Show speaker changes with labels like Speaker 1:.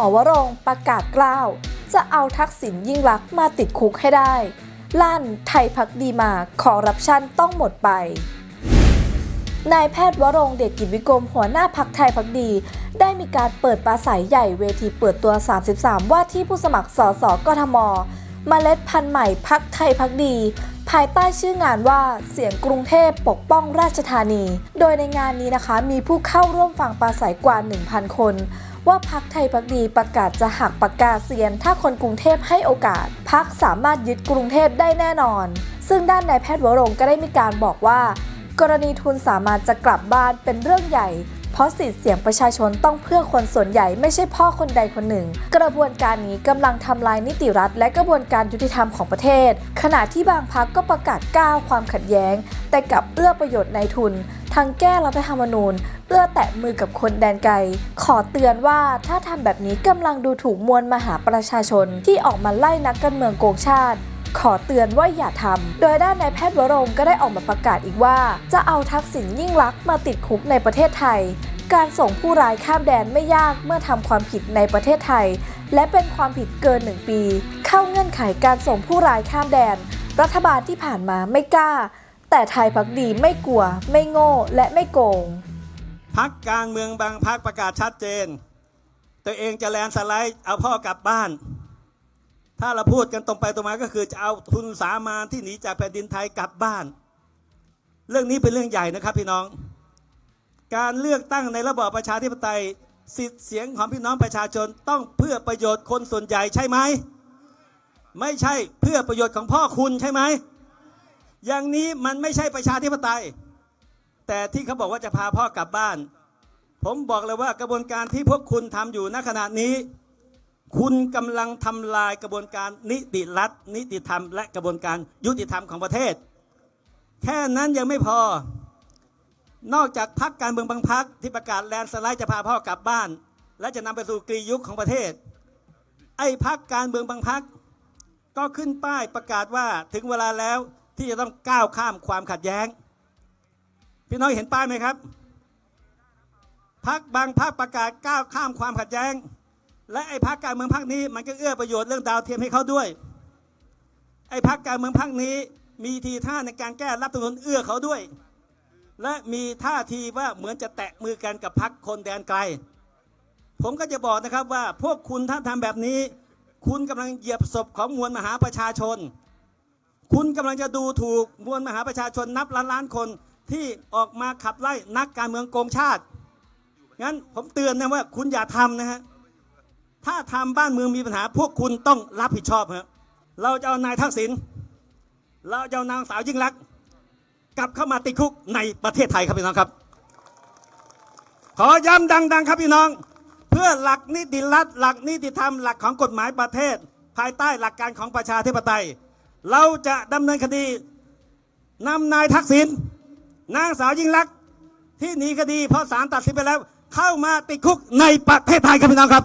Speaker 1: อวรงประกาศกล้าว จะเอาทักษิณยิ่งลักษ์มาติดคุกให้ได้ ลั่นไทยพักดีมาคอรัปชันต้องหมดไปนายแพทย์วรงเดชกิจวิกรมหัวหน้าพักไทยพักดี ได้มีการเปิดปราศัยใหญ่เวทีเปิดตัว 33 ว่าที่ผู้สมัครสสกทมมเมล็ดพันธุ์ใหม่พักไทยพักดี ภายใต้ชื่องานว่าเสียงกรุงเทพปกป้องราชธานี โดยในงานนี้นะคะ มีผู้เข้าร่วมฟังปราศัยกว่า 1,000 คน ว่าพักไทยพักดีประกาศจะหักปากกาเซียน ถ้าคนกรุงเทพให้โอกาส พักสามารถยึดกรุงเทพได้แน่นอน ซึ่งด้านนายแพทย์วรงก็ได้มีการบอกว่า กรณีทุนสามารถจะกลับบ้านเป็นเรื่องใหญ่ เพราะสิทธิเสียงประชาชนต้องเพื่อคนส่วนใหญ่ไม่ใช่พ่อคนใดคนหนึ่ง กระบวนการนี้กำลังทำลายนิติรัฐ และกระบวนการยุติธรรมของประเทศ ขณะที่บางพักก็ประกาศก้าวความขัดแย้ง แต่กลับเอื้อประโยชน์ในทุน ทางแก้รัฐธรรมนูญเอื้อแตะมือกับคนแดนไกล ขอเตือนว่าถ้าทำแบบนี้กำลังดูถูกมวลมหาประชาชนที่ออกมาไล่นักการเมืองโกงชาติ ขอเตือนว่าอย่าทำ โดยด้านนายแพทย์วรงก็ได้ออกมาประกาศอีกว่า จะเอาทักษิณยิ่งลักษณ์มาติดคุกในประเทศไทย การส่งผู้ร้ายข้ามแดนไม่ยากเมื่อทำความผิดในประเทศไทย และเป็นความผิดเกินหนึ่งปี เข้าเงื่อนไขการส่งผู้ร้ายข้ามแดน รัฐบาลที่ผ่านมาไม่กล้า แต่ไทยพักดีไม่กลัว ไม่โง่และไม่โกง
Speaker 2: พักการเมืองบางพักประกาศชัดเจน ตัวเองจะแลนสไลด์เอาพ่อกลับบ้าน ถ้าเราพูดกันตรงไปตรงมาก็คือจะเอาทุนสามานที่หนีจากแผ่นดินไทยกลับบ้าน เรื่องนี้เป็นเรื่องใหญ่นะครับพี่น้อง การเลือกตั้งในระบอบประชาธิปไตยสิทธิเสียงของพี่น้องประชาชนต้องเพื่อประโยชน์คนส่วนใหญ่ใช่ไหม ไม่ใช่เพื่อประโยชน์ของพ่อคุณใช่ไหม อย่างนี้มันไม่ใช่ประชาธิปไตย แต่ที่เขาบอกว่าจะพาพ่อกลับบ้าน ผมบอกเลยว่ากระบวนการที่พวกคุณทำอยู่ณขณะนี้ คุณกำลังทำลายกระบวนการนิติรัฐ นิติธรรม และกระบวนการยุติธรรมของประเทศ แค่นั้นยังไม่พอ นอกจากพักการเมืองบางพักที่ประกาศแลนสไลด์จะพาพ่อกลับบ้าน และจะนำไปสู่กรียุคของประเทศ ไอ้พักการเมืองบางพักก็ขึ้นป้ายประกาศว่าถึงเวลาแล้ว ที่จะต้องก้าวข้ามความขัดแย้ง พี่น้องเห็นป้ายไหมครับพักบางพักประกาศก้าวข้ามความขัดแย้ง และไอ้พักการเมืองพักนี้มันก็เอื้อประโยชน์เรื่องดาวเทียมให้เขาด้วย ไอ้พักการเมืองพักนี้มีทีท่าในการแก้รัฐธรรมนูญเอื้อเขาด้วย และมีท่าทีว่าเหมือนจะแตะมือกันกับพักคนแดนไกล ผมก็จะบอกนะครับว่าพวกคุณถ้าทำแบบนี้ คุณกำลังเหยียบศพของมวลมหาประชาชน คุณกำลังจะดูถูกมวลมหาประชาชนนับล้านล้านคนที่ออกมาขับไล่นักการเมืองโกงชาติ งั้นผมเตือนนะว่าคุณอย่าทำนะฮะ ถ้าทำบ้านเมืองมีปัญหา พวกคุณต้องรับผิดชอบฮะ เราจะเอานายทักษิณ เราจะเอานางสาวยิ่งลัก กลับเข้ามาติดคุกในประเทศไทยครับพี่น้องครับ ขอย้ำดัง ๆ ครับพี่น้อง เพื่อหลักนิติรัฐหลักนิติธรรมหลักของกฎหมายประเทศ ภายใต้หลักการของประชาธิปไตย เราจะดำเนินคดีนำนายทักษิณนางสาวยิ่งลักษณ์ที่หนีคดีเพราะศาลตัดสินไปแล้ว เข้ามาติดคุกในประเทศไทยครับพี่น้องครับ